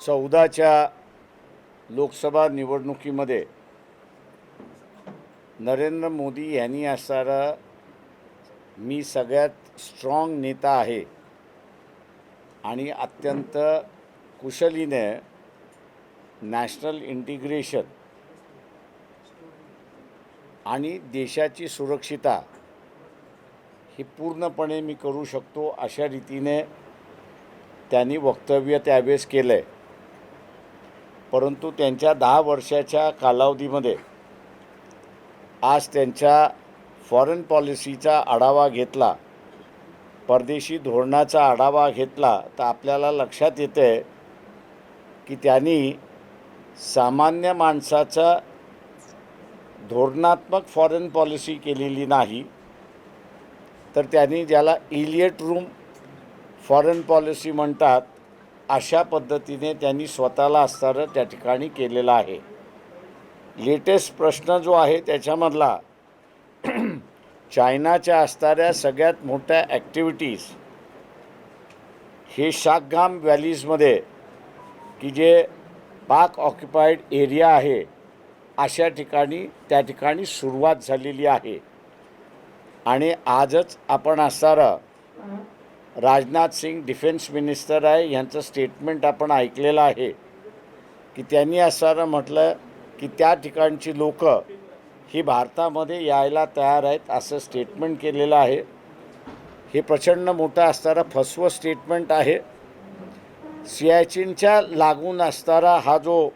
चौदाच्या लोकसभा निवडणुकीमध्ये नरेंद्र मोदी यांनी असणारा मी सगळ्यात स्ट्रॉंग नेता आहे. आणि अत्यंत कुशलीने नॅशनल इंटिग्रेशन आणि देशाची सुरक्षिता ही पूर्णपणे मी करू शकतो अशा रीतीने त्यांनी वक्तव्य त्यावेळेस केलं आहे परंतु त्यांच्या दहा वर्षाच्या कालावधीमध्ये आज त्यांच्या फॉरेन पॉलिसीचा आढावा घेतला परदेशी धोरणाचा आढावा घेतला तर आपल्याला लक्षात येतं आहे की त्यांनी सामान्य माणसाचा धोरणात्मक फॉरेन पॉलिसी केलेली नाही तर त्यांनी ज्याला इलियट रूम फॉरेन पॉलिसी म्हणतात अशा पद्धतीने त्यांनी स्वतःला असणारं त्या ठिकाणी केलेलं आहे. लेटेस्ट प्रश्न जो आहे त्याच्यामधला चायनाच्या असणाऱ्या सगळ्यात मोठ्या ॲक्टिव्हिटीज हे शाकघाम व्हॅलीजमध्ये की जे पाक ऑक्युपाईड एरिया आहे अशा ठिकाणी त्या ठिकाणी सुरुवात झालेली आहे. आणि आजच आपण असणारं राजनाथ सिंग डिफेन्स मिनिस्टर आहे यांचं स्टेटमेंट आपण ऐकलेलं आहे की त्यांनी असणारं म्हटलं की त्या ठिकाणची लोक ही भारतामध्ये यायला तयार आहेत असं स्टेटमेंट केलेलं आहे. हे प्रचंड मोठं असणारं फसवं स्टेटमेंट आहे. सियाचिनच्या लागून असणारा हा जो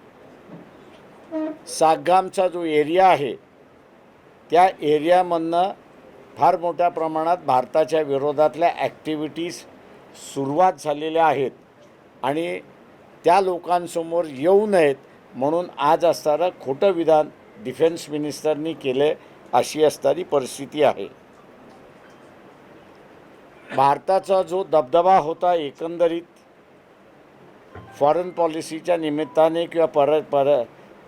सागामचा जो एरिया आहे त्या एरियामधनं फार मोठ्या प्रमाणात भारताच्या विरोधातल्या ॲक्टिव्हिटीज सुरुवात झालेल्या आहेत आणि त्या लोकांसमोर येऊ नयेत म्हणून आज असणारं खोटं विधान डिफेन्स मिनिस्टरनी केले अशी असणारी परिस्थिती आहे. भारताचा जो दबदबा होता एकंदरीत फॉरेन पॉलिसीच्या निमित्ताने किंवा पर पर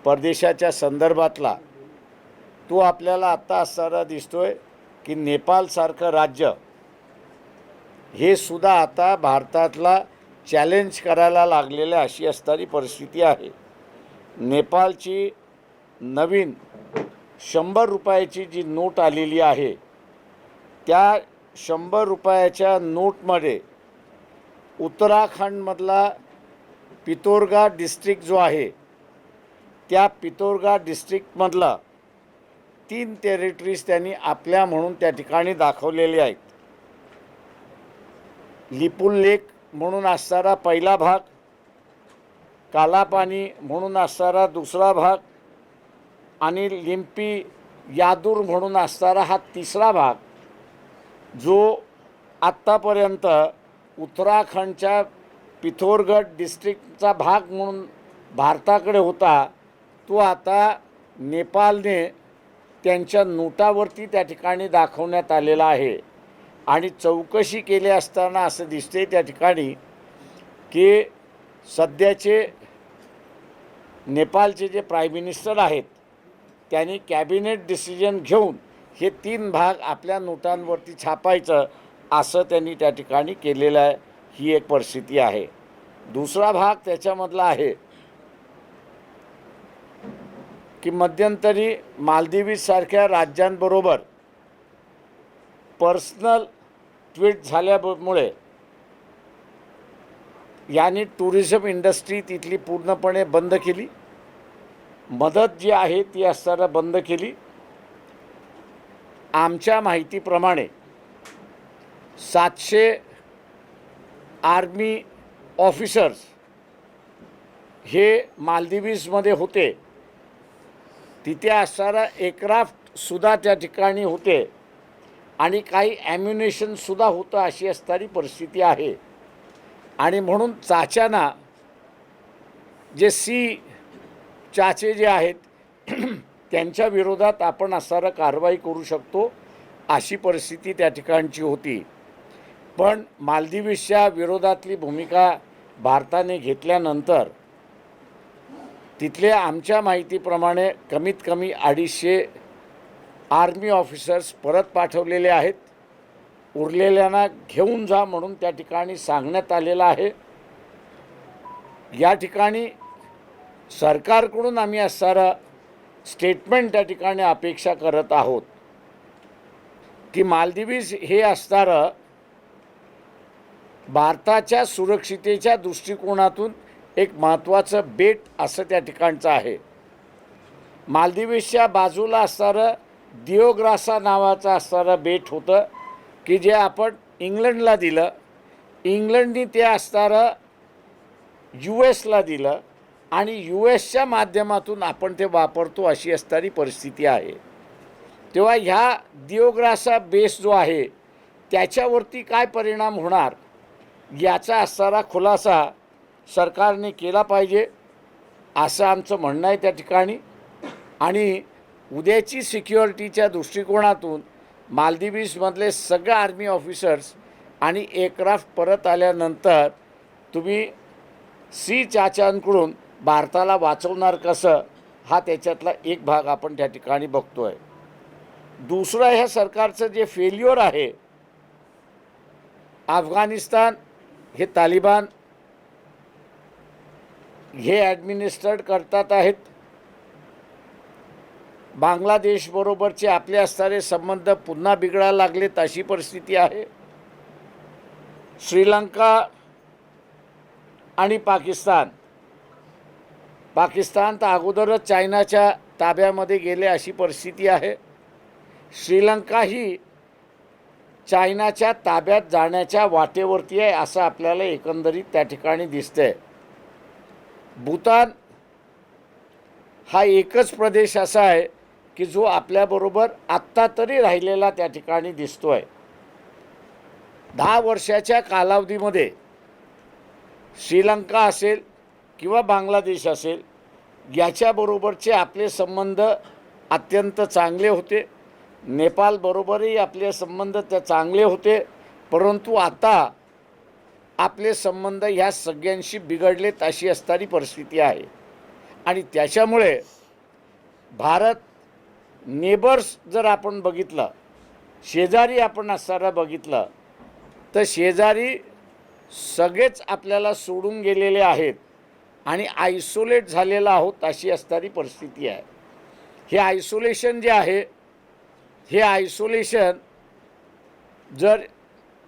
परदेशाच्या संदर्भातला तो आपल्याला आत्ता असताना दिसतोय. की नेपाळसारखं राज्य हे सुद्धा आता भारतातला चॅलेंज करायला लागलेल्या अशी असणारी परिस्थिती आहे. नेपाळची नवीन शंभर रुपयाची जी नोट आलेली आहे त्या शंभर रुपयाच्या नोटमध्ये उत्तराखंडमधला पितोरगा डिस्ट्रिक्ट जो आहे त्या पितोरगा डिस्ट्रिक्टमधला तीन टेरिटरीज त्यांनी आपल्या म्हणून त्या ठिकाणी दाखवलेले आहेत. लिपुल लेक म्हणून असणारा पहिला भाग कालापानी म्हणून असणारा दुसरा भाग आणि लिंपी यादूर म्हणून असणारा हा तिसरा भाग जो आत्तापर्यंत उत्तराखंडच्या पिथोरगड डिस्ट्रिक्टचा भाग म्हणून भारताकडे होता तो आता नेपाळने त्यांच्या नोटावरती त्या ठिकाणी दाखवण्यात आलेला आहे. आणि चौकशी केली असताना असं दिसते त्या ठिकाणी की सध्याचे नेपाळचे जे प्राईम मिनिस्टर आहेत त्यांनी कॅबिनेट डिसिजन घेऊन हे तीन भाग आपल्या नोटांवरती छापायचं असं त्यांनी त्या ठिकाणी केलेलं आहे. ही एक परिस्थिती आहे. दुसरा भाग त्याच्यामधला आहे की मध्यंतरी मालदिवीसारख्या राज्यांबरोबर पर्सनल ट्विट झाल्यामुळे यांनी टुरिझम इंडस्ट्री तिथली पूर्णपणे बंद केली. मदत जी आहे ती असताना बंद केली. आमच्या माहितीप्रमाणे सातशे आर्मी ऑफिसर्स हे मालदिवीजमध्ये होते. तिथे असणारा एअरक्राफ्टसुद्धा त्या ठिकाणी होते. आणि काही ॲम्युनेशनसुद्धा होतं अशी असणारी परिस्थिती आहे. आणि म्हणून चाच्यांना जे सी चाचे जे आहेत त्यांच्या विरोधात आपण असणारं कारवाई करू शकतो अशी परिस्थिती त्या ठिकाणची होती. पण मालदिवीसच्या विरोधातली भूमिका भारताने घेतल्यानंतर तिथले आमच्या माहितीप्रमाणे कमीत कमी अडीचशे आर्मी ऑफिसर्स परत पाठवलेले आहेत. उरलेल्यांना घेऊन जा म्हणून त्या ठिकाणी सांगण्यात आलेलं आहे. या ठिकाणी सरकारकडून आम्ही असणारं स्टेटमेंट त्या ठिकाणी अपेक्षा करत आहोत. की मालदिवीज हे असणारं भारताच्या सुरक्षितेच्या दृष्टिकोनातून एक महत्त्वाचं बेट असं त्या ठिकाणचं आहे. मालदिवीसच्या बाजूला असणारं दिओग्रासा नावाचं असणारं बेट होतं की जे आपण इंग्लंडला दिलं. इंग्लंडनी ते असणारं यू एसला दिलं आणि यू एसच्या माध्यमातून आपण ते वापरतो अशी असणारी परिस्थिती आहे. तेव्हा ह्या दिओग्रासा बेस जो आहे त्याच्यावरती काय परिणाम होणार याचा असणारा खुलासा सरकारने केला पाहिजे असं आमचं म्हणणं आहे त्या ठिकाणी. आणि उद्याची सिक्युरिटीच्या दृष्टिकोनातून मालदिवीजमधले सगळे आर्मी ऑफिसर्स आणि एअरक्राफ्ट परत आल्यानंतर तुम्ही सी चाचांकडून भारताला वाचवणार कसं हा त्याच्यातला एक भाग आपण त्या ठिकाणी बघतो आहे दुसरं ह्या सरकारचं जे फेल्युअर आहे अफगाणिस्तान हे तालिबान हे ॲडमिनिस्ट्रेट करतात आहेत. बांगलादेशबरोबरचे आपले असणारे संबंध पुन्हा बिघडायला लागलेत अशी परिस्थिती आहे. श्रीलंका आणि पाकिस्तान. पाकिस्तान तर अगोदरच चायनाच्या ताब्यामध्ये गेले अशी परिस्थिती आहे. श्रीलंका ही चायनाच्या ताब्यात जाण्याच्या वाटेवरती आहे असं आपल्याला एकंदरीत त्या ठिकाणी दिसतंय. भूतान हा एकच प्रदेश असा आहे की जो आपल्याबरोबर आत्ता तरी राहिलेला त्या ठिकाणी दिसतो आहे दहा वर्षाच्या कालावधीमध्ये श्रीलंका असेल किंवा बांगलादेश असेल याच्याबरोबरचे आपले संबंध अत्यंत चांगले होते. नेपाळबरोबरही आपले संबंध त्या चांगले होते परंतु आता आपले संबंध ह्या सगळ्यांशी बिघडलेत अशी असणारी परिस्थिती आहे. आणि त्याच्यामुळे भारत नेबर्स जर आपण बघितलं शेजारी आपण असताना बघितलं तर शेजारी सगळेच आपल्याला सोडून गेलेले आहेत आणि आयसोलेट झालेला आहोत अशी असणारी परिस्थिती आहे. हे आयसोलेशन जे आहे हे आयसोलेशन जर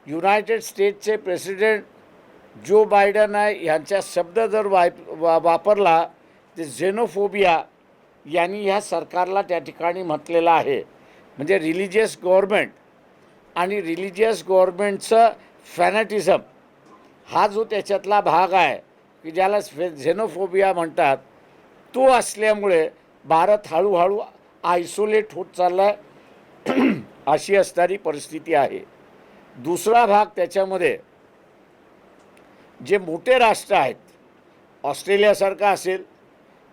युनायटेड स्टेट्सचे प्रेसिडेंट जो बायडन आहे ह्यांचा शब्द जर वाय वा वापरला ते झेनोफोबिया यांनी ह्या सरकारला त्या ठिकाणी म्हटलेलं आहे. म्हणजे रिलिजियस गव्हर्मेंट आणि रिलिजियस गव्हर्मेंटचं फॅनॅटिझम हा जो त्याच्यातला भाग आहे की ज्याला झेनोफोबिया म्हणतात तो असल्यामुळे भारत हळूहळू आयसोलेट होत चालला आहे अशी असणारी परिस्थिती आहे. दुसरा भाग त्याच्यामध्ये जे मोठे राष्ट्र आहेत ऑस्ट्रेलियासारखा असेल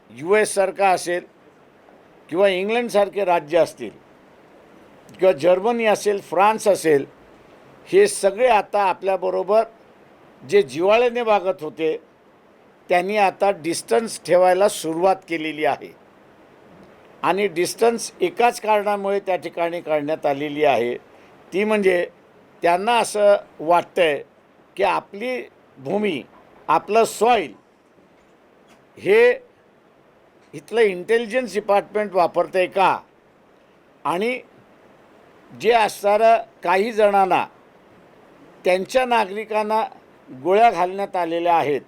यू एससारखा असेल किंवा इंग्लंडसारखे राज्य असतील किंवा जर्मनी असेल फ्रान्स असेल हे सगळे आता आपल्याबरोबर जे जिवाळ्याने वागत होते त्यांनी आता डिस्टन्स ठेवायला सुरुवात केलेली आहे. आणि डिस्टन्स एकाच कारणामुळे त्या ठिकाणी काढण्यात आलेली आहे. ती म्हणजे त्यांना असं वाटतं आहे की आपली भूमी आपलं सॉईल हे इथलं इंटेलिजन्स डिपार्टमेंट वापरतं आहे का? आणि जे असणारं काही जणांना त्यांच्या नागरिकांना गोळ्या घालण्यात आलेल्या आहेत.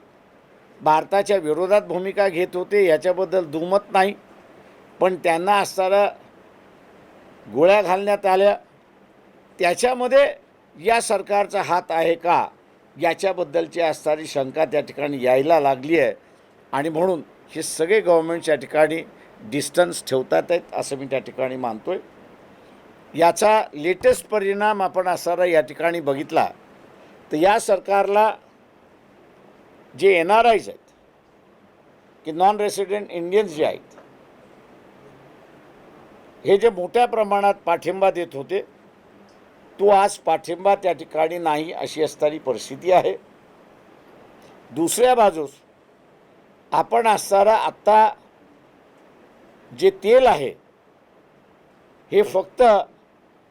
भारताच्या विरोधात भूमिका घेत होते याच्याबद्दल दुमत नाही. पण त्यांना असणारं गोळ्या घालण्यात आल्या. त्याच्यामध्ये या सरकारचा हात आहे का? याच्याबद्दलची असणारी शंका त्या ठिकाणी यायला लागली आहे. आणि म्हणून हे सगळे गव्हर्मेंट्स या ठिकाणी डिस्टन्स ठेवतात आहेत असं मी त्या ठिकाणी मानतो आहे याचा लेटेस्ट परिणाम आपण असणारा या ठिकाणी बघितला. तर या सरकारला जे एन आर आयज आहेत की नॉन रेसिडेंट इंडियन्स जे आहेत हे जे मोठ्या प्रमाणात पाठिंबा देत होते तो आज पाठिंबा त्या ठिकाणी नाही अशी असणारी परिस्थिती आहे. दुसऱ्या बाजूस आपण असणारा आत्ता जे तेल आहे हे फक्त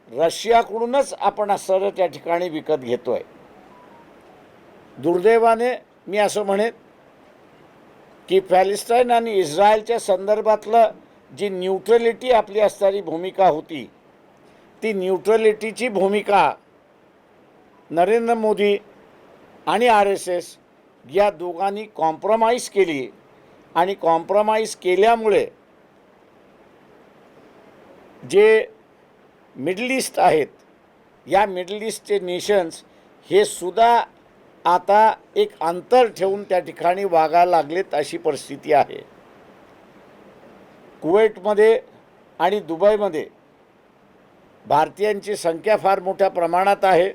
रशियाकडूनच आपण असणारं त्या ठिकाणी विकत घेतो आहे दुर्दैवाने मी असं म्हणेन की पॅलेस्टाईन आणि इस्रायलच्या संदर्भातलं जी न्यूट्रलिटी आपली असणारी भूमिका होती ती न्यूट्रलिटीची भूमिका नरेंद्र मोदी आणि आर एस एस या दोघांनी कॉम्प्रोमाइज केली. आणि कॉम्प्रोमाइज केल्यामुळे जे मिडल ईस्ट आहेत या मिडल ईस्टचे नेशन्स हे सुद्धा आता एक अंतर ठेवून त्या ठिकाणी वागायला लागलेत अशी परिस्थिती आहे. कुवेटमध्ये आणि दुबईमध्ये भारतीयांची संख्या फार मोठ्या प्रमाणात आहे.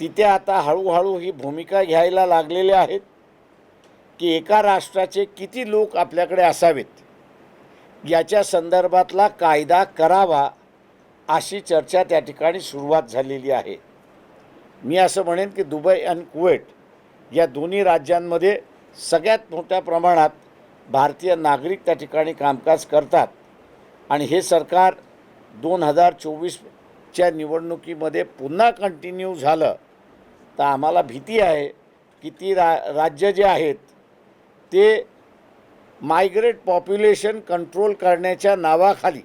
तिथे आता हळूहळू ही भूमिका घ्यायला लागलेले आहेत की एका राष्ट्राचे किती लोक आपल्याकडे असावेत याच्या संदर्भातला कायदा करावा अशी चर्चा त्या ठिकाणी सुरुवात झालेली आहे. मी असं म्हणेन की दुबई आणि कुवेट या दोन्ही राज्यांमध्ये सगळ्यात मोठ्या प्रमाणात भारतीय नागरिक त्या ठिकाणी कामकाज करतात आणि हे सरकार दोन हजार चोवीसच्या निवडणुकीमध्ये पुन्हा कंटिन्यू झालं तर आम्हाला भीती आहे की ती रा राज्य जे आहेत ते मायग्रेट पॉप्युलेशन कंट्रोल करण्याच्या नावाखाली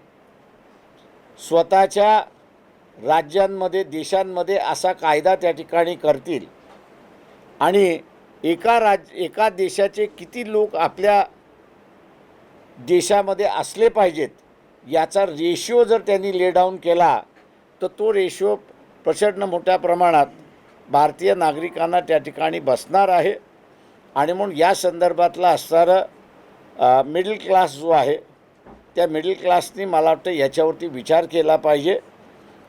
स्वतःच्या राज्यांमध्ये देशांमध्ये असा कायदा त्या ठिकाणी करतील. आणि एका राज एका देशाचे किती लोक आपल्या देशामध्ये असले पाहिजेत याचा रेशिओ जर त्यांनी लेडाऊन केला तर तो रेशिओ प्रचंड मोठ्या प्रमाणात भारतीय नागरिकांना त्या ठिकाणी बसणार आहे. आणि म्हणून या संदर्भातला असणारं मिडल क्लास जो आहे त्या मिडल क्लासनी मला वाटतं याच्यावरती विचार केला पाहिजे.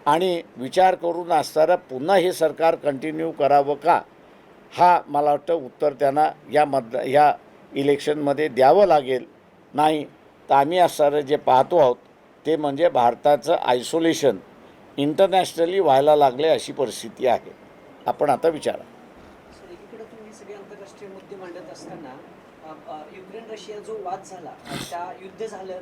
आणि विचार करून असणारं पुन्हा हे सरकार कंटिन्यू करावं का हा मला वाटतं उत्तर त्यांना या मत ह्या इलेक्शनमध्ये द्यावं लागेल. नाही तर आम्ही असणारं जे पाहतो आहोत ते म्हणजे भारताचं आयसोलेशन इंटरनॅशनली व्हायला लागले अशी परिस्थिती आहे आपण आता विचारा एकीकडे तुम्ही सगळे आंतरराष्ट्रीय मुद्दे मांडत असताना युक्रेन रशिया जो वाद झाला त्या युद्ध झालं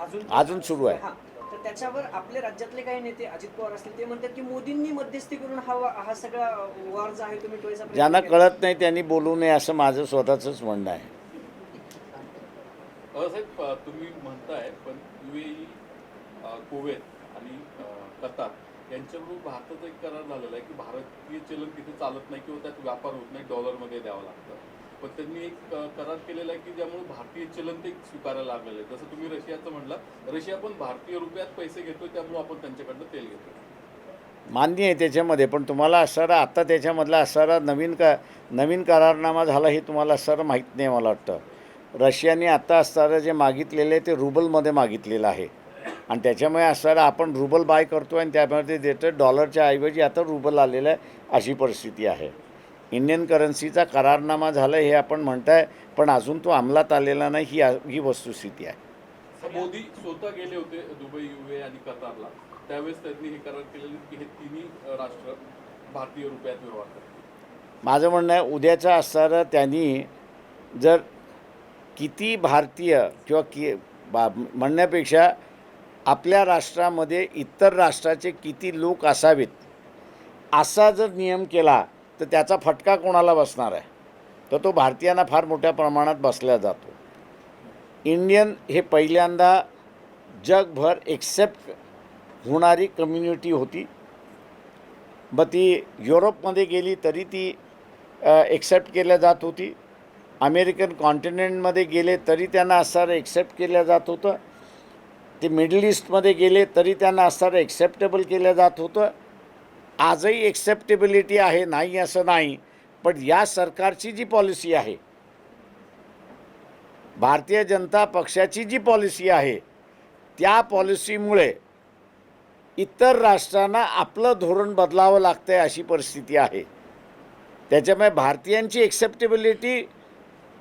अजून अजून सुरू आहे. हा. तर त्याच्यावर आपले राज्यातले काही नेते अजित पवार असतील ते म्हणतात की मोदींनी मध्यस्थी करून हा वा- हा सगळा वार जो आहे तुम्ही ज्यांना. कळत नाही त्यांनी बोलू नये असं माझं स्वतःचंच म्हणणं आहे तुम्ही म्हणताय पण युएई कुवेत आणि कतार यांच्याबरोबर भारताचा एक करार झालेला आहे की भारतीय चलन तिथे चालत नाही किंवा त्यात व्यापार होत नाही डॉलरमध्ये द्यावं लागतं. पण त्यांनी एक करार केलेला आहे की ज्यामुळे भारतीय चलन ते स्वीकारायला लागलेलं आहे. जसं तुम्ही रशियाचं म्हटलं रशिया पण भारतीय रुपयात पैसे घेतोय त्यामुळे आपण त्यांच्याकडनं तेल घेतो मान्य आहे त्याच्यामध्ये पण तुम्हाला असणारा आत्ता त्याच्यामधला असणारा नवीन का नवीन करारनामा झाला हे तुम्हाला असणारं माहीत नाही मला वाटतं. रशियाने आत्ता असणारं जे मागितलेलं आहे ते रुबलमध्ये मागितलेलं आहे. आणि त्याच्यामुळे असणारं आपण रुबल बाय करतो आणि त्यामध्ये देतो डॉलरच्या ऐवजी आता रुबल आलेलं आहे अशी परिस्थिती आहे. इंडियन करन्सीचा करारनामा झाला हे आपण म्हणताय पण अजून तो अंमलात आलेला नाही ही ही वस्तुस्थिती आहे. मोदी स्वतः गेले होते दुबई युए आणि कतारला. त्यावेळेस त्यांनी हे करार केलेले की हे तिन्ही राष्ट्र भारतीय रुपयात व्यवहार करतील. माझं म्हणणं आहे उद्याचं असणारं त्यांनी जर किती भारतीय किंवा कि बा म्हणण्यापेक्षा आपल्या राष्ट्रामध्ये इतर राष्ट्राचे किती लोक असावेत असा जर नियम केला तर त्याचा फटका कोणाला बसणार आहे? तर तो भारतीयांना फार मोठ्या प्रमाणात बसला जातो. इंडियन हे पहिल्यांदा जगभर एक्सेप्ट होणारी कम्युनिटी होती. मग ती युरोपमध्ये गेली तरी ती एक्सेप्ट केल्या जात होती. अमेरिकन कॉन्टिनेंटमध्ये गेले तरी त्यांना असणारं एक्सेप्ट केलं जात होतं. ते मिडल ईस्टमध्ये गेले तरी त्यांना असणारं एक्सेप्टेबल केलं जात होतं. आजही एक्सेप्टेबिलिटी आहे नाही असं नाही पण या सरकारची जी पॉलिसी आहे भारतीय जनता पक्षाची जी पॉलिसी आहे त्या पॉलिसीमुळे इतर राष्ट्रांना आपलं धोरण बदलावं लागतं आहे अशी परिस्थिती आहे. त्याच्यामुळे भारतीयांची एक्सेप्टेबिलिटी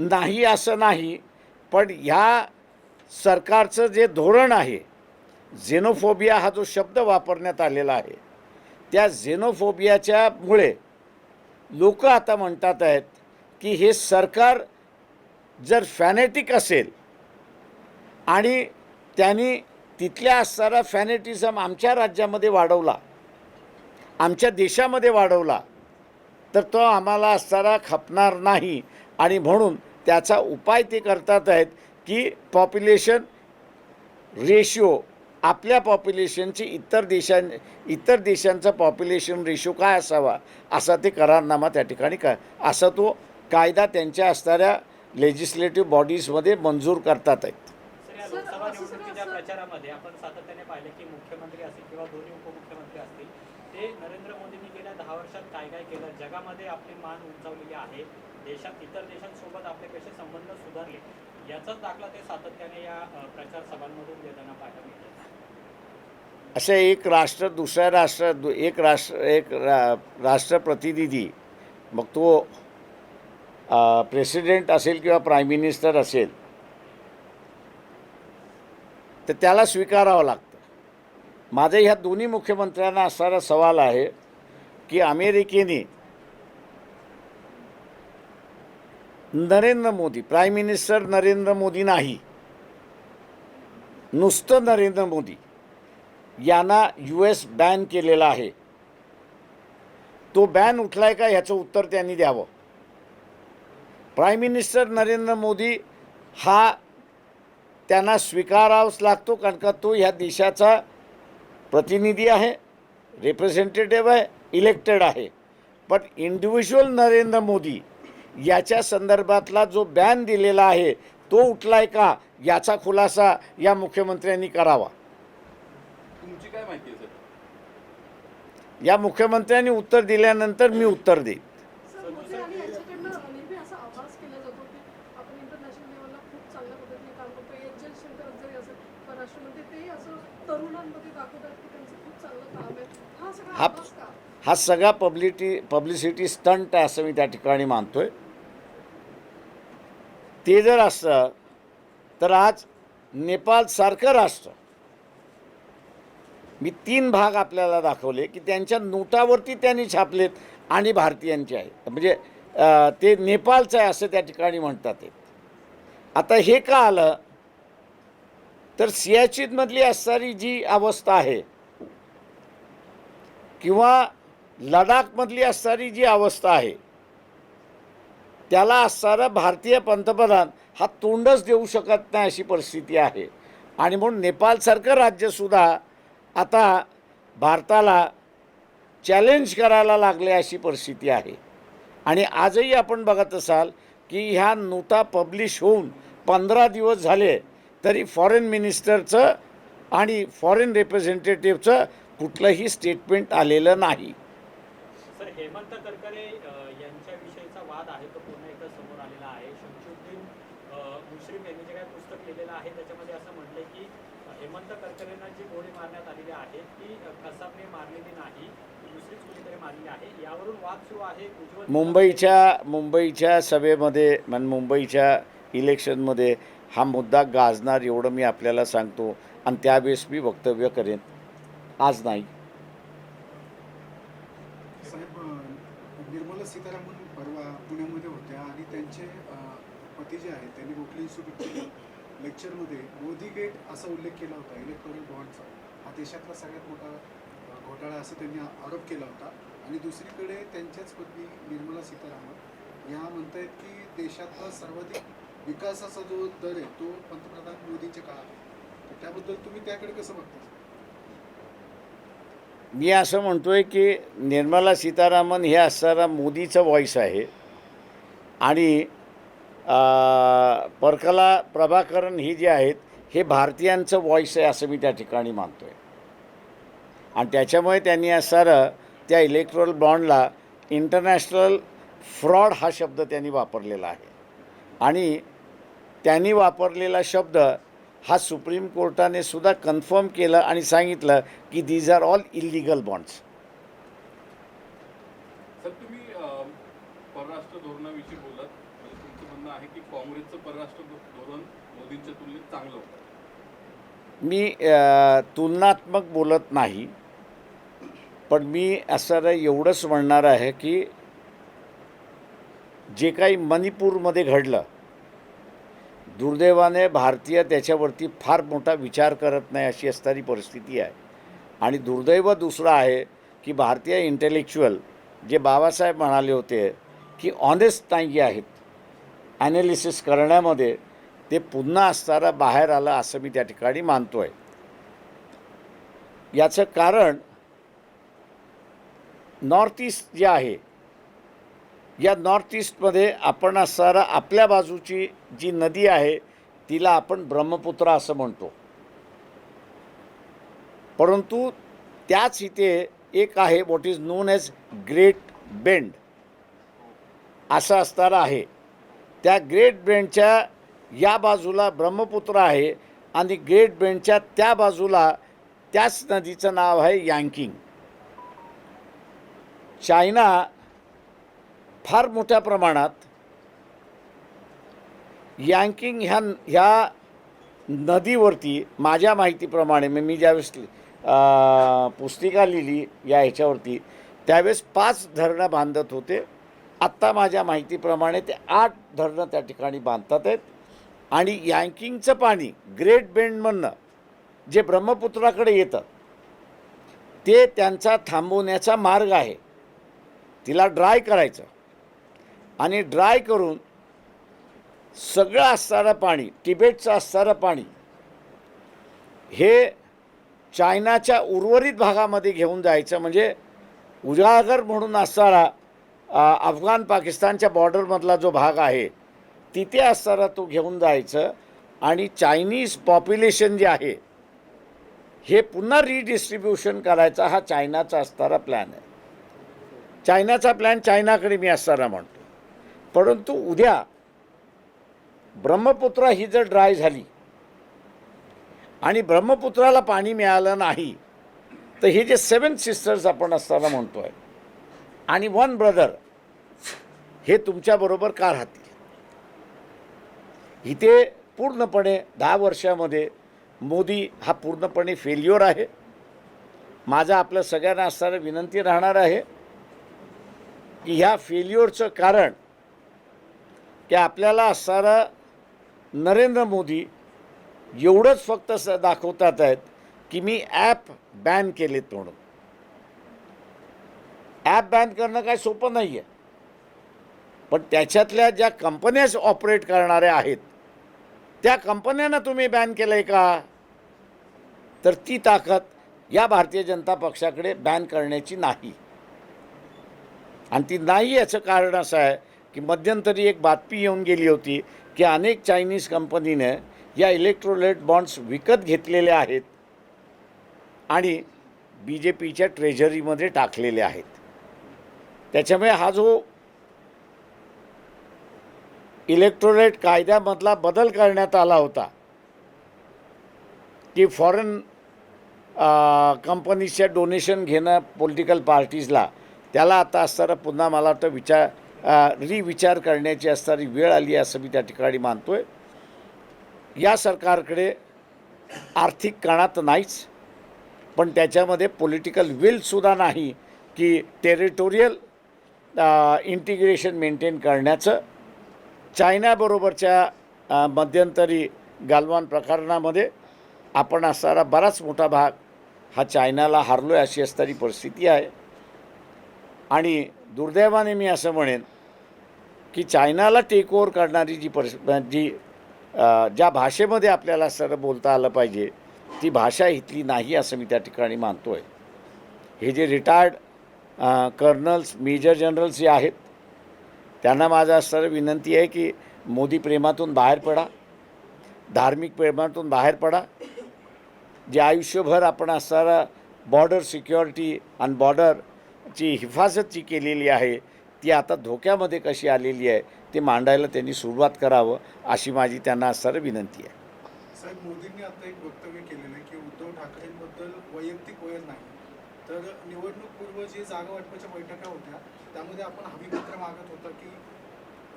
नाही असं नाही पण ह्या सरकारचं जे धोरण आहे झेनोफोबिया हा जो शब्द वापरण्यात आलेला आहे त्या झेनोफोबियाच्यामुळे लोक आता म्हणतात आहेत की हे सरकार जर फॅनेटिक असेल आणि त्यांनी तिथल्या असणारा फॅनेटिझम आमच्या राज्यामध्ये वाढवला आमच्या देशामध्ये वाढवला तर तो आम्हाला असणारा खपणार नाही. आणि म्हणून त्याचा उपाय ते करतात आहेत की पॉप्युलेशन रेशिओ आपल्या पॉप्युलेशनची इतर देशां इतर देशांचा पॉप्युलेशन रेशो काय असावा असा ते करारनामा त्या ठिकाणी काय असा तो कायदा त्यांच्या असणाऱ्या लेजिस्लेटिव्ह बॉडीजमध्ये मंजूर करतात आहेत प्रचारामध्ये आपण सातत्याने की मुख्यमंत्री असतील किंवा दोन्ही उपमुख्यमंत्री असतील ते नरेंद्र मोदींनी गेल्या दहा वर्षात काय काय केलं जगामध्ये आपली मान उंचावलेली आहे देशात इतर देशांसोबत आपले कसे संबंध सुधारले याचाच दाखला ते सातत्याने या प्रचार सभांमधून देताना पाहायला मिळते असे एक राष्ट्र दुसऱ्या राष्ट्र दु- एक राष्ट्र एक रा राष्ट्रप्रतिनिधी मग तो प्रेसिडेंट असेल किंवा प्राईम मिनिस्टर असेल तर त्याला स्वीकारावं लागतं. माझं ह्या दोन्ही मुख्यमंत्र्यांना असणारा सवाल आहे की अमेरिकेने नरेंद्र मोदी. प्राईम मिनिस्टर नरेंद्र मोदी नाही. नुसतं नरेंद्र मोदी. यांना यू एस बॅन केलेला आहे. तो बॅन उठलाय का ह्याचं उत्तर त्यांनी द्यावं. प्राईम मिनिस्टर नरेंद्र मोदी हा त्यांना स्वीकारावाच लागतो कारण का तो ह्या देशाचा प्रतिनिधी आहे रिप्रेझेंटेटिव्ह आहे इलेक्टेड आहे. पण इंडिव्हिज्युअल नरेंद्र मोदी याच्या संदर्भातला जो बॅन दिलेला आहे तो उठलाय का? याचा खुलासा या मुख्यमंत्र्यांनी करावा. तुमची काय माहिती आहे सर? या मुख्यमंत्र्यांनी उत्तर दिल्यानंतर मी उत्तर देईन. सर मोदी आणि यांच्याकडनं नेहमी असा आवाज केला जातो की आपण इंटरनॅशनल लेवलला खूप चांगल्या पद्धतीने काम करतो एस जयशंकर जरी असेल परराष्ट्रमंत्री तेही असं तरुणांमध्ये दाखवतात की त्यांचं खूप चांगलं काम आहे. हा हा- हा सगळा पब्लिटी पब्लिसिटी स्टंट आहे असं मी त्या ठिकाणी मानतोय. ते जर असतं तर आज नेपाळसारखं राष्ट्र. मी तीन भाग आपल्याला दाखवले की त्यांच्या नोटावरती त्यांनी छापलेत आणि भारतीयांचे आहे. म्हणजे ते नेपाळचं आहे असं त्या ठिकाणी म्हणतात ते. आता हे का आलं? तर सियाचितमधली असणारी जी अवस्था आहे किंवा लडाखमधली असणारी जी अवस्था आहे त्याला असणारा भारतीय पंतप्रधान हा तोंडच देऊ शकत नाही अशी परिस्थिती आहे. आणि म्हणून नेपाळसारखं राज्यसुद्धा आता भारताला चॅलेंज करायला लागले अशी परिस्थिती आहे. आणि आजही आपण बघत असाल की ह्या नोटा पब्लिश होऊन पंधरा दिवस झाले तरी फॉरेन मिनिस्टरचं आणि फॉरेन रिप्रेझेंटेटिव्हचं कुठलंही स्टेटमेंट आलेलं नाही. सर हेमंत करकरे अ, यांच्याविषयीचा वाद आहे तो पुन्हा एकदा समोर आलेला आहे शमशुद्दीन अ, मुश्रीफ यांनी जे काही पुस्तक आहे. त्याच्यामध्ये असं म्हटलंय की हेमंत करकरेंना जी गोळी मारण्यात आलेली आहे ती कसाबने मारलेली नाही दुसरीच कुणीतरी मारलेली आहे. यावरून वाद सुरू आहे. उज्ज्वल मुंबईच्या मुंबईच्या सभेमध्ये मन मुंबईच्या इलेक्शनमध्ये हा मुद्दा गाजणार एवढं मी आपल्याला सांगतो. आणि त्यावेळेस मी वक्तव्य करेन. आज नाही साहेब अ, निर्मला सीतारामन परवा पुण्यामध्ये होत्या आणि त्यांचे अ, पती जे आहेत त्यांनी गोखले इन्स्टिट्यूटच्या लेक्चरमध्ये मोदी गेट असा उल्लेख केला होता इलेक्ट्रॉनिक बॉन्डचा हा देशातला सगळ्यात मोठा घोटाळा असं त्यांनी आरोप केला होता. आणि दुसरीकडे त्यांच्याच पत्नी निर्मला सीतारामन या म्हणतायत की देशातला सर्वाधिक विकासाचा जो दर आहे तो पंतप्रधान मोदींच्या काळात आहे. तर त्याबद्दल तुम्ही त्याकडे कसं बघता? मी असं म्हणतोय की निर्मला सीतारामन हे असणारा मोदीचं व्हॉईस आहे. आणि परकला प्रभाकरण ही जी आहेत हे भारतीयांचं व्हॉईस आहे असं मी त्या ठिकाणी मानतो आहे आणि त्याच्यामुळे त्यांनी असणारं त्या इलेक्ट्रॉल बॉन्डला इंटरनॅशनल फ्रॉड हा शब्द त्यांनी वापरलेला आहे. आणि त्यांनी वापरलेला शब्द हा सुप्रीम कोर्टाने सुद्धा कन्फर्म केलं आणि सांगितलं की these are all illegal bonds परराष्ट्र धोरणाविषयी बोलत म्हणजे म्हणणं आहे की काँग्रेसचं परराष्ट्र धोरण मोदींच्या तुलनेत चांगलं होतं. मी तुलनात्मक बोलत नाही पण मी असं एवढंच म्हणणार आहे की जे काही मणिपूरमध्ये घडलं दुर्दैवाने भारतीय त्याच्यावरती फार मोठा विचार करत नाही अशी असणारी परिस्थिती आहे. आणि दुर्दैव दुसरं आहे की भारतीय इंटेलेक्च्युअल जे बाबासाहेब म्हणाले होते की ऑनेस्ट नाही आहेत ॲनालिसिस करण्यामध्ये ते पुन्हा असताना बाहेर आलं असं मी त्या ठिकाणी मानतो आहे याचं कारण नॉर्थ ईस्ट जे आहे या नॉर्थ ईस्टमध्ये आपण असणारा आपल्या बाजूची जी नदी आहे तिला आपण ब्रह्मपुत्र असं म्हणतो. परंतु त्याच इथे एक आहे what is known as great bend असं असणारं आहे. त्या ग्रेट बेंडच्या या बाजूला ब्रह्मपुत्र आहे आणि ग्रेट बेंडच्या त्या बाजूला त्याच नदीचं नाव आहे यांकिंग. चायना फार मोठ्या प्रमाणात यांकिंग ह्या ह्या नदीवरती माझ्या माहितीप्रमाणे मी मी ज्यावेळेस पुस्तिका लिहिली या ह्याच्यावरती त्यावेळेस पाच धरणं बांधत होते. आत्ता माझ्या माहितीप्रमाणे ते आठ धरणं त्या ठिकाणी बांधतात आहेत. आणि यँकिंगचं पाणी ग्रेट बेंडमधनं जे ब्रह्मपुत्राकडे येतं ते त्यांचा थांबवण्याचा मार्ग आहे. तिला ड्राय करायचं. आणि ड्राय करून सगळं असणारं पाणी तिबेटचं असणारं पाणी हे चायनाच्या उर्वरित भागामध्ये घेऊन जायचं. म्हणजे उजागर म्हणून असणारा अफगाण पाकिस्तानच्या बॉर्डरमधला जो भाग आहे तिथे असताना तो घेऊन जायचं आणि चायनीज पॉप्युलेशन जे आहे हे पुन्हा रिडिस्ट्रीब्युशन करायचा हा चायनाचा असणारा प्लॅन आहे. चायनाचा प्लॅन चायनाकडे मी असताना म्हणतो. परंतु उद्या ब्रह्मपुत्रा ही जर ड्राय झाली आणि ब्रह्मपुत्राला पाणी मिळालं नाही तर हे जे सेवन सिस्टर्स आपण असताना म्हणतो आहे आणि वन ब्रदर हे तुमच्याबरोबर का राहतील? इथे पूर्णपणे दहा वर्षामध्ये मोदी हा पूर्णपणे फेल्युअर आहे. माझा आपल्या सगळ्यांना असणारं विनंती राहणार आहे की ह्या फेल्युअरचं कारण की आपल्याला असणारा नरेंद्र मोदी एवढंच फक्त स दाखवतात आहेत की मी ॲप बॅन केलेत म्हणून. ॲप बॅन करणं काय सोपं नाही आहे पण त्याच्यातल्या ज्या कंपन्याच ऑपरेट करणाऱ्या आहेत त्या कंपन्यांना तुम्ही बॅन केलं आहे का? तर ती ताकद या भारतीय जनता पक्षाकडे बॅन करण्याची नाही. आणि ती नाही याचं कारण असं आहे की मध्यंतरी एक बातमी येऊन गेली होती की अनेक चायनीज कंपनीने या इलेक्ट्रोलेट बॉन्ड्स विकत घेतलेले आहेत आणि बी जे पीच्या ट्रेझरीमध्ये टाकलेले आहेत. त्याच्यामुळे हा जो इलेक्ट्रोरेट कायद्यामधला बदल करण्यात आला होता की फॉरेन कंपनीजच्या डोनेशन घेणं पॉलिटिकल पार्टीजला त्याला आता असताना पुन्हा मला वाटतं विचार रिविचार करण्याची असणारी वेळ आली आहे असं मी त्या ठिकाणी मानतो आहे या सरकारकडे आर्थिक कणात नाहीच पण त्याच्यामध्ये पॉलिटिकल विलसुद्धा नाही की टेरिटोरियल इंटिग्रेशन मेंटेन करण्याचं चायनाबरोबरच्या मध्यंतरी गालवान प्रकरणामध्ये आपण असणारा बराच मोठा भाग हा चायनाला हारलो आहे अशी असणारी परिस्थिती आहे. आणि दुर्दैवाने मी असं म्हणेन की चायनाला टेक ओव्हर करणारी जी परिस जी ज्या भाषेमध्ये आपल्याला सर बोलता आलं पाहिजे ती भाषा इथली नाही असं मी त्या ठिकाणी मानतो आहे हे जे रिटायर्ड कर्नल्स मेजर जनरल्स जे आहेत त्यांना माझा असणारी विनंती आहे की मोदी प्रेमातून बाहेर पडा धार्मिक प्रेमातून बाहेर पडा जे आयुष्यभर आपण असणारा बॉर्डर सिक्युरिटी आणि बॉर्डरची हिफाजत जी केलेली आहे ती आता धोक्यामध्ये कशी आलेली आहे ते मांडायला त्यांनी सुरुवात करावं अशी माझी त्यांना असणारी विनंती आहे. साहेब मोदींनी आता एक वक्तव्य केलेलं आहे की उद्धव ठाकरेंबद्दल वैयक्तिक वैर नाही. तर निवडणूकपूर्व जी जागा वाटपाच्या बैठका होत्या त्यामध्ये आपण हमीपत्र मागत होता की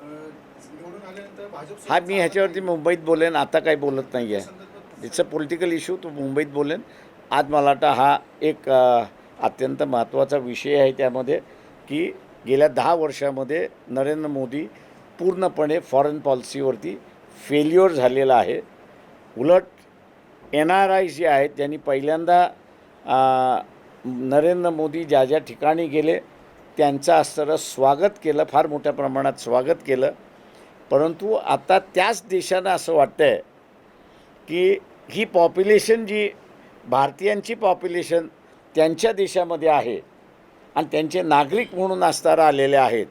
निवडून आल्यानंतर भाजप हा मी ह्याच्यावरती मुंबईत बोलेन आता काही बोलत नाही आहे इट्स अ पॉलिटिकल इश्यू तो मुंबईत बोलेन. आज मला वाटतं हा एक अत्यंत महत्त्वाचा विषय आहे त्यामध्ये की गेल्या दहा वर्षामध्ये नरेंद्र मोदी पूर्णपणे फॉरेन पॉलिसीवरती फेल्युअर झालेला आहे. उलट एन आर आय जे आहेत त्यांनी पहिल्यांदा नरेंद्र मोदी ज्या ज्या ठिकाणी गेले त्यांचं असणारं स्वागत केलं फार मोठ्या प्रमाणात स्वागत केलं. परंतु आता त्याच देशानं असं वाटतं आहे की ही पॉप्युलेशन जी भारतीयांची पॉप्युलेशन त्यांच्या देशामध्ये आहे आणि त्यांचे नागरिक म्हणून असताना आलेले आहेत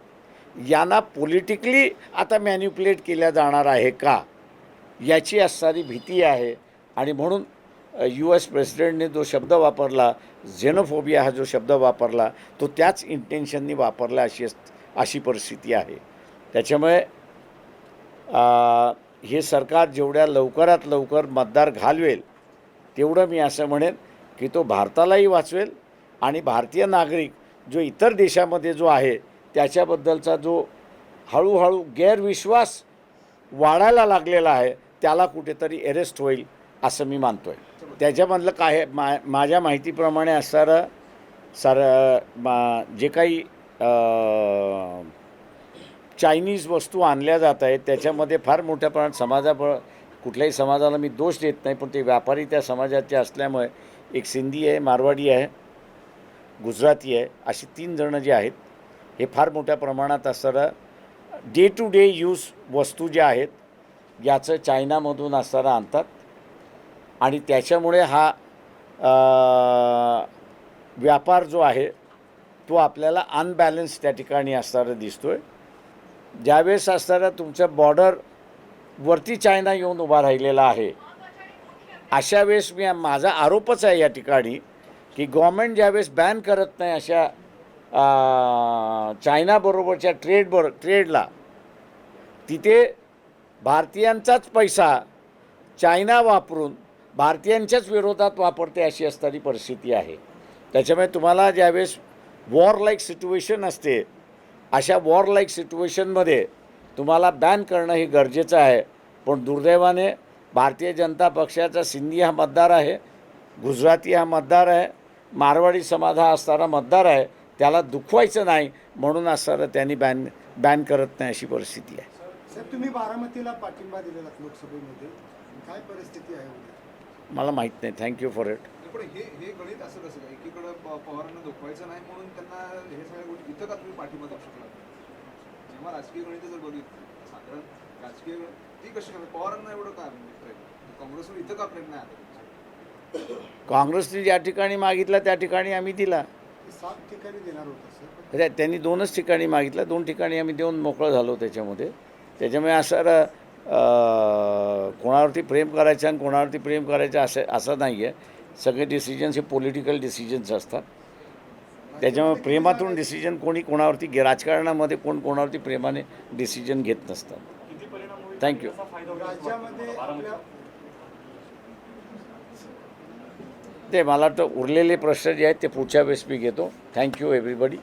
यांना पॉलिटिकली आता मॅन्युप्युलेट केल्या जाणार आहे का? याची असणारी भीती आहे. आणि म्हणून यू एस प्रेसिडेंटने जो शब्द वापरला झेनोफोबिया हा जो शब्द वापरला तो त्याच इंटेन्शननी वापरला अशी अस- अशी परिस्थिती आहे. त्याच्यामुळे हे सरकार जेवढ्या लवकरात लवकर मतदार घालवेल तेवढं मी असं म्हणेन की तो भारतालाही वाचवेल आणि भारतीय नागरिक जो इतर देशामध्ये जो आहे त्याच्याबद्दलचा जो हळूहळू गैरविश्वास वाढायला लागलेला आहे त्याला कुठेतरी अरेस्ट होईल असं मी मानतो आहे त्याच्यामधलं काय मा माझ्या माहितीप्रमाणे असणारं सर मा जे काही चायनीज वस्तू आणल्या जात आहेत त्याच्यामध्ये फार मोठ्या प्रमाणात समाजा कुठल्याही समाजाला मी दोष देत नाही पण ते व्यापारी त्या समाजाचे असल्यामुळे एक सिंधी आहे मारवाडी आहे गुजराती आहे अशी तीन जणं जे आहेत हे फार मोठ्या प्रमाणात असणारं डे टू डे यूज वस्तू ज्या आहेत याचं चायनामधून असणारं आणतात. आणि त्याच्यामुळे हा व्यापार जो आहे तो आपल्याला अनबॅलन्स त्या ठिकाणी असणारा दिसतो आहे ज्यावेळेस असणारा तुमच्या बॉर्डरवरती चायना येऊन उभा राहिलेला आहे अशा वेळेस मी माझा आरोपच आहे या ठिकाणी की गव्हर्मेंट ज्यावेळेस बॅन करत नाही अशा चायनाबरोबरच्या ट्रेडबर ट्रेडला तिथे भारतीयांचाच पैसा चायना वापरून भारतीयांच्याच विरोधात वापरते अशी असणारी परिस्थिती आहे. त्याच्यामुळे तुम्हाला ज्यावेळेस वॉर लाईक सिच्युएशन असते अशा वॉर लाईक सिच्युएशनमध्ये तुम्हाला बॅन करणं हे गरजेचं आहे. पण दुर्दैवाने भारतीय जनता पक्षाचा सिंधी हा मतदार आहे गुजराती हा मतदार आहे मारवाडी समाज हा असणारा मतदार आहे त्याला दुखवायचं नाही म्हणून असणारं त्यांनी बॅन बॅन करत नाही अशी परिस्थिती आहे. सर तुम्ही बारामतीला पाठिंबा दिलेला लोकसभेमध्ये. काय परिस्थिती आहे मला माहीत नाही. थँक्यू फॉर इट पण हे हे गणित असं कसं काय एकीकडं प- पवारांना दुखवायचं नाही म्हणून त्यांना हे सगळ्या गोष्टी इथं का तुम्ही पाठिंबा देऊ शकला जेव्हा राजकीय गणित जर बघितलं साधारण राजकीय गणित ती कशी काय पवारांना एवढं का म्हणजे प्रेम काँग्रेसवर इथं का प्रेम नाही आता तुमचं? काँग्रेसने ज्या ठिकाणी मागितलं त्या ठिकाणी आम्ही दिला. सात ठिकाणी देणार होतं सर. पण त्या- त्यांनी दोनच ठिकाणी मागितलं. दोन ठिकाणी आम्ही देऊन मोकळं झालो त्याच्यामध्ये. त्याच्यामुळे असं कोणावरती प्रेम करायचं आणि कोणावरती प्रेम करायचं असं असं नाही आहे सगळे डिसिजन्स हे पॉलिटिकल डिसिजन्स असतात. त्याच्यामुळे प्रेमातून डिसिजन कोणी कोणावरती घे राजकारणामध्ये कोण कोणावरती प्रेमाने डिसिजन घेत नसतात. थँक्यू ते मला वाटतं उरलेले प्रश्न जे आहेत ते पुढच्या वेळेस मी घेतो. Thank you everybody